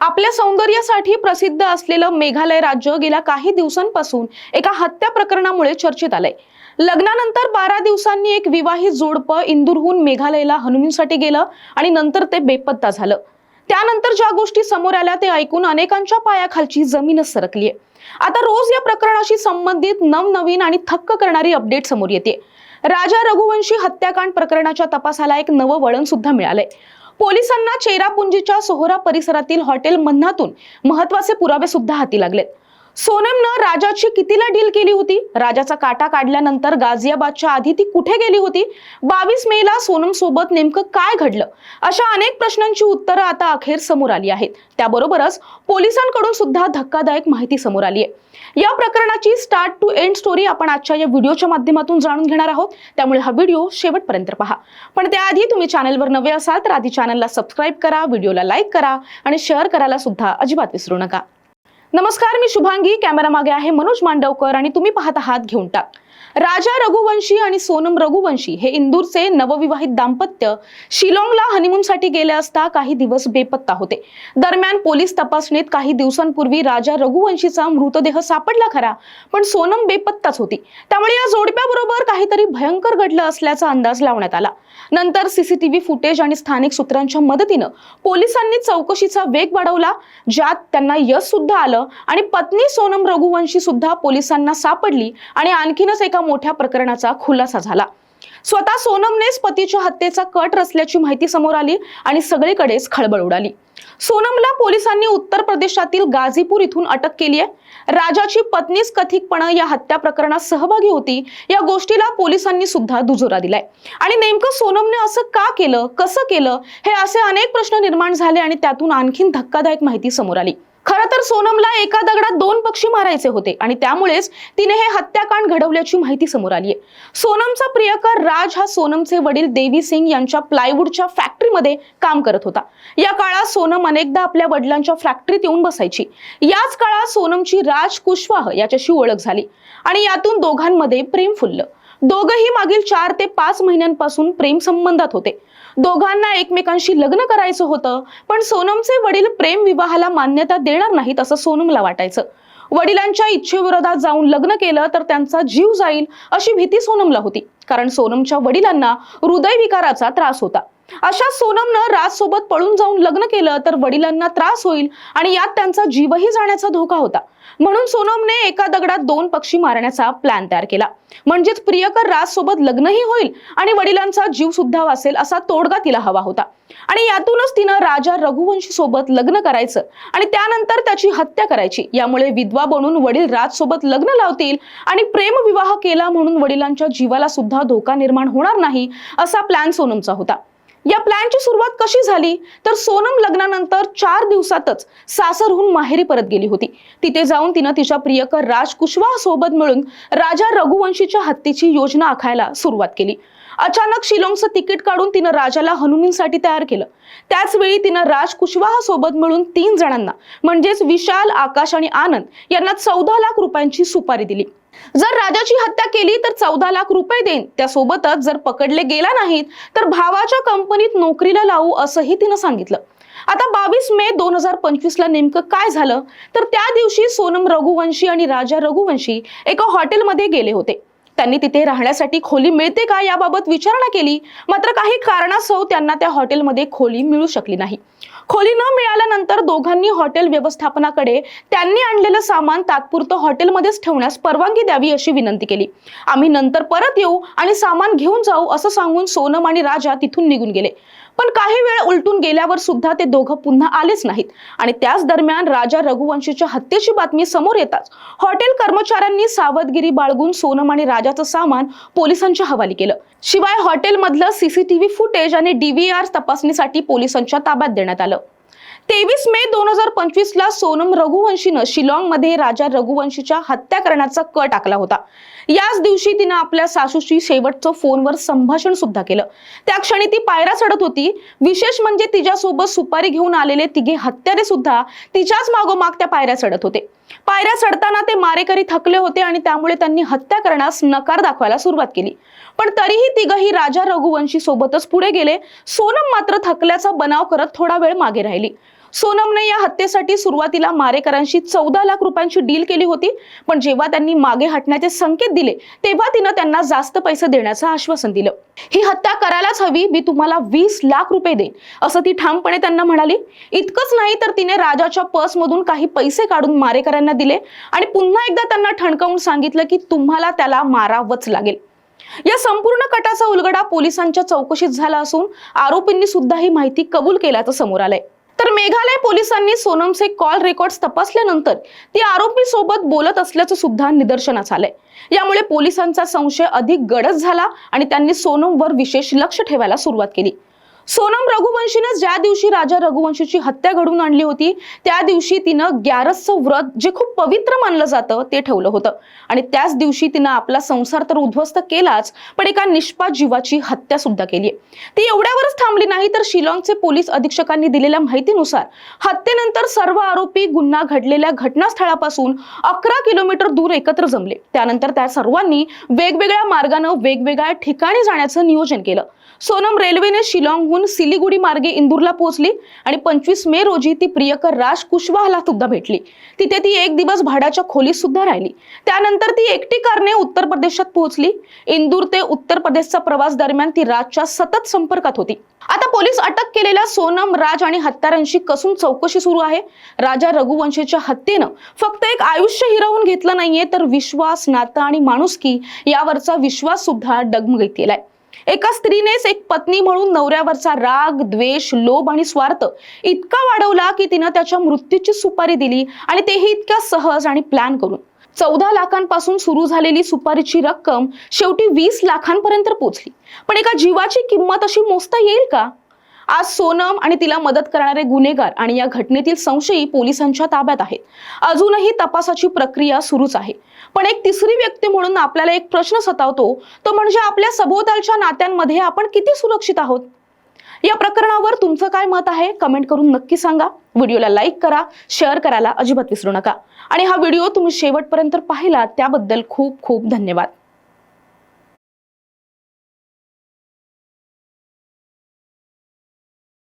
आपल्या सौंदर्यासाठी प्रसिद्ध असलेलं मेघालय राज्य गेल्या काही दिवसांपासून एका हत्या प्रकरणामुळे चर्चेत आलंय. लग्नानंतर बारा दिवसांनी एक विवाहित जोडपं इंदूरहून मेघालयला हनुमीनसाठी गेलं आणि नंतर ते बेपत्ता झालं. त्यानंतर ज्या गोष्टी समोर आल्या ते ऐकून अनेकांच्या पायाखालची जमीनच सरकलीय. आता रोज या प्रकरणाशी संबंधित नवनवीन आणि थक्क करणारी अपडेट समोर येते. राजा रघुवंशी हत्याकांड प्रकरणाच्या तपासाला एक नवं वळण सुद्धा मिळालंय. पोलिसांना चेरापुंजीच्या सोहरा परिसरातील हॉटेल मन्नातून महत्त्वाचे पुरावे सुद्धा हाती लागलेत. सोनमनं राजाची कितीला डील केली होती? राजाचा काटा काढल्यानंतर गाझियाबादच्या आधी ती कुठे गेली होती? बावीस मेला सोनम सोबत नेमकं काय घडलं? अशा अनेक प्रश्नांची उत्तरं आता अखेर समोर आली आहेत. त्याबरोबरच पोलिसांकडून सुद्धा धक्कादायक माहिती समोर आली आहे. या प्रकरणाची स्टार्ट टू एंड स्टोरी आपण आजच्या या व्हिडिओच्या माध्यमातून जाणून घेणार आहोत. त्यामुळे हा व्हिडिओ शेवटपर्यंत पहा. पण त्याआधी तुम्ही चॅनलवर नवे असाल तर आधी चॅनलला सबस्क्राईब करा व्हिडिओला लाईक करा आणि शेअर करायला सुद्धा अजिबात विसरू नका. नमस्कार मी शुभांगी. कॅमेरा मागे आहे मनोज मांडवकर आणि तुम्ही पाहत आहात घेऊन टाक. राजा रघुवंशी आणि सोनम रघुवंशी हे इंदूरचे नवविवाहित दाम्पत्य शिलाँगला हनीमूनसाठी गेले असता काही दिवस बेपत्ता होते. दरम्यान पोलीस तपासणीत काही दिवसांपूर्वी राजा रघुवंशीचा मृतदेह सापडला खरा पण सोनम बेपत्ताच होती. त्यामुळे या जोडप्याबरोबर काहीतरी भयंकर घडलं असल्याचा अंदाज लावण्यात आला. नंतर सीसीटीव्ही फुटेज आणि स्थानिक सूत्रांच्या मदतीनं पोलिसांनी चौकशीचा वेग वाढवला ज्यात त्यांना यश सुद्धा आलं आणि पत्नी सोनम रघुवंशी सुद्धा पोलिसांना सापडली आणि आणखीनच एका मोठ्या प्रकरणाचा खुलासा झाला. स्वतः सोनमनेच पतीच्या हत्येचा कट रचल्याची माहिती समोर आली आणि सगळीकडेच खळबळ उडाली. सोनमला पोलिसांनी उत्तर प्रदेशातील गाझीपूर इथून अटक केली आहे. राजाची पत्नीच कथितपणे या हत्या प्रकरणात सहभागी होती या गोष्टीला पोलिसांनी सुद्धा दुजोरा दिलाय. आणि नेमकं सोनमने असं का केलं कसं केलं हे असे अनेक प्रश्न निर्माण झाले आणि त्यातून आणखीन धक्कादायक माहिती समोर आली. खरं तर सोनमला एका दगडात दोन पक्षी मारायचे होते आणि त्यामुळेच तिने हे हत्याकांड घडवल्याची माहिती समोर आली आहे सोनमचा प्रियकर राज हा सोनमचे वडील देवी सिंग यांच्या प्लायवूडच्या फॅक्टरीमध्ये काम करत होता. या काळात सोनम अनेकदा आपल्या वडिलांच्या फॅक्टरीत येऊन बसायची. याच काळात सोनमची राज कुशवाह याच्याशी ओळख झाली आणि यातून दोघांमध्ये प्रेम फुललं. दोघंही मागील चार ते पाच महिन्यांपासून प्रेम संबंधात होते. दोघांना एकमेकांशी लग्न करायचं होतं पण सोनमचे वडील प्रेम विवाहाला मान्यता देणार नाहीत असं सोनमला वाटायचं. वडिलांच्या इच्छेविरोधात जाऊन लग्न केलं तर त्यांचा जीव जाईल अशी भीती सोनमला होती. कारण सोनमच्या वडिलांना हृदयविकाराचा त्रास होता. अशा सोनमनं राज सोबत पळून जाऊन लग्न केलं तर वडिलांना त्रास होईल आणि यात त्यांचा जीवही जाण्याचा धोका होता. म्हणून सोनमने एका दगडात दोन पक्षी मारण्याचा प्लॅन तयार केला. म्हणजेच प्रियकर राज सोबत लग्नही होईल आणि वडिलांचा जीव सुद्धा वाचेल असा तोडगा तिला हवा होता. आणि यातूनच तिनं राजा रघुवंशी सोबत लग्न करायचं आणि त्यानंतर त्याची हत्या करायची. यामुळे विधवा बनून वडील राज सोबत लग्न लावतील आणि प्रेमविवाह केला म्हणून वडिलांच्या जीवाला सुद्धा धोका निर्माण होणार नाही असा प्लॅन सोनमचा होता. या प्लॅनची सुरुवात कशी झाली? तर सोनम लग्नानंतर चार दिवसातच सासरहून माहेरी परत गेली होती. तिथे जाऊन तिनं तिच्या प्रियकर राज कुशवाह सोबत मिळून राजा रघुवंशीच्या हत्तीची योजना आखायला सुरुवात केली. अचानक शिलाँगचं तिकीट काढून तिनं राजाला हनुमीनसाठी तयार केलं. त्याच वेळी तिनं राज कुशवाहा सोबत मिळून तीन जणांना म्हणजेच विशाल आकाश आणि आनंद यांना चौदा लाख रुपयांची सुपारी दिली. जर राजाची हत्या केली तर चौदा लाख रुपये देईन. त्यासोबतच जर पकडले गेला नाहीत तर भावाच्या कंपनीत नोकरीला लावू असंही तिनं सांगितलं. आता बावीस मे दोन हजार पंचवीस ला नेमकं काय झालं? तर त्या दिवशी सोनम रघुवंशी आणि राजा रघुवंशी एका हॉटेलमध्ये गेले होते. त्यांनी तिथे राहण्यासाठी खोली मिळते का याबाबत विचारणा केली? मात्र काही कारणासह त्यांना त्या हॉटेलमध्ये खोली मिळू शकली नाही. खोली न मिळाल्यानंतर दोघांनी हॉटेल व्यवस्थापनाकडे त्यांनी आणलेलं सामान तात्पुरतं हॉटेलमध्येच ठेवण्यास परवानगी द्यावी अशी विनंती केली. आम्ही नंतर परत येऊ आणि सामान घेऊन जाऊ असं सांगून सोनम आणि राजा तिथून निघून गेले. पण काही वेळ उलटून गेल्यावर सुद्धा ते दोघं पुन्हा आलेच नाहीत. आणि त्याच दरम्यान राजा रघुवंशीच्या हत्येची बातमी समोर येताच हॉटेल कर्मचाऱ्यांनी सावधगिरी बाळगून सोनम आणि राजाचं सामान पोलिसांच्या हवाली केलं. शिवाय हॉटेलमधलं सीसीटीव्ही फुटेज आणि डीव्हीआर तपासणीसाठी पोलिसांच्या ताब्यात देण्यात आलं. तेवीस मे दोन हजार पंचवीस ला सोनम रघुवंशीनं शिलॉंगमध्ये राजा रघुवंशीच्या हत्या करण्याचा कट टाकला होता. याच दिवशी तिनं आपल्या सासूशी शेवटचं फोनवर संभाषण सुद्धा केलं. त्या क्षणी ती पायऱ्या चढत होती. विशेष म्हणजे तिच्यासोबत सुपारी घेऊन आलेले तिघे हत्यारे सुद्धा तिच्याच मागोमाग त्या पायऱ्या चढत होते. पायऱ्या चढताना ते मारेकरी थकले होते आणि त्यामुळे त्यांनी हत्या करण्यास नकार दाखवायला सुरुवात केली. पण तरीही तिघही राजा रघुवंशी सोबतच पुढे गेले. सोनम मात्र थकल्याचा बनाव करत थोडा वेळ मागे राहिली. सोनमने या हत्येसाठी सुरुवातीला मारेकरांशी चौदा लाख रुपयांची डील केली होती. पण जेव्हा त्यांनी मागे हटण्याचे संकेत दिले तेव्हा तिनं त्यांना जास्त पैसे देण्याचं आश्वासन दिलं. ही हत्या करायलाच हवी मी तुम्हाला वीस लाख रुपये देईन असं ती ठामपणे त्यांना म्हणाली. इतकंच नाही तर तिने राजाच्या पर्समधून काही पैसे काढून मारेकरांना दिले आणि पुन्हा एकदा त्यांना ठणकावून सांगितलं की तुम्हाला त्याला मारावंच लागेल. या संपूर्ण कटाचा उलगडा पोलिसांच्या चौकशीत झाला असून आरोपींनी सुद्धा ही माहिती कबूल केल्याचं समोर आलंय. तर मेघालय पोलिसांनी सोनमचे कॉल रेकॉर्ड तपासल्यानंतर ती आरोपी सोबत बोलत असल्याचं सुद्धा निदर्शनास आलंय. यामुळे पोलिसांचा संशय अधिक गडद झाला आणि त्यांनी सोनमवर विशेष लक्ष ठेवायला सुरुवात केली. सोनम रघुवंशीनं ज्या दिवशी राजा रघुवंशीची हत्या घडवून आणली होती त्या दिवशी तिनं ग्यारसचं व्रत जे खूप पवित्र मानलं जातं ते ठेवलं होतं. आणि त्याच दिवशी तिनं आपला संसार तर उद्ध्वस्त केलाच पण एका निष्पाप जीवाची हत्या सुद्धा केली ती एवढ्यावरच थांबली नाही तर शिलाँगचे पोलीस अधीक्षकांनी दिलेल्या माहितीनुसार हत्येनंतर सर्व आरोपी गुन्हा घडलेल्या घटनास्थळापासून अकरा किलोमीटर दूर एकत्र जमले. त्यानंतर त्या सर्वांनी वेगवेगळ्या मार्गानं वेगवेगळ्या ठिकाणी जाण्याचं नियोजन केलं. सोनम रेल्वेने शिलाँग शिलाँगहून सिलिगुडी मार्गे इंदूरला पोहोचली आणि पंचवीस मे रोजी ती प्रियकर राज कुशवाहला सुद्धा भेटली. तिथे ती एक दिवस भाड्याच्या खोलीत सुद्धा राहिली. त्यानंतर ती एकटी कारने उत्तर प्रदेशात पोहोचली. इंदूर ते उत्तर प्रदेशचा प्रवास दरम्यान ती राजच्या सतत संपर्कात होती. आता पोलीस अटक केलेल्या सोनम राज आणि हत्यारांशी कसून चौकशी सुरू आहे. राजा रघुवंशीच्या हत्येनं फक्त एक आयुष्य हिरावून घेतलं नाहीये तर विश्वास नातं आणि माणुसकी यावरचा विश्वास सुद्धा डगमगीत केलाय एका स्त्रीनेच एक पत्नी म्हणून नवऱ्यावरचा राग द्वेष लोभ आणि स्वार्थ इतका वाढवला की तिनं त्याच्या मृत्यूची सुपारी दिली आणि तेही इतक्या सहज आणि प्लॅन करून. चौदा लाखांपासून सुरू झालेली सुपारीची रक्कम शेवटी वीस लाखांपर्यंत पोचली. पण एका जीवाची किंमत अशी मोजता येईल का? आज सोनम आणि तिला मदत करणारे गुन्हेगार आणि या घटनेतील संशयी पोलिसांच्या ताब्यात आहेत. अजूनही तपासाची प्रक्रिया सुरूच आहे. पण एक तिसरी व्यक्ती म्हणून आपल्याला एक प्रश्न सतावतो तो म्हणजे आपल्या सभोवतालच्या नात्यांमध्ये आपण किती सुरक्षित आहोत? या प्रकरणावर तुमचं काय मत आहे? कमेंट करून नक्की सांगा. व्हिडिओला लाईक करा शेअर करायला अजिबात विसरू नका. आणि हा व्हिडिओ तुम्ही शेवटपर्यंत पाहिला त्याबद्दल खूप खूप धन्यवाद.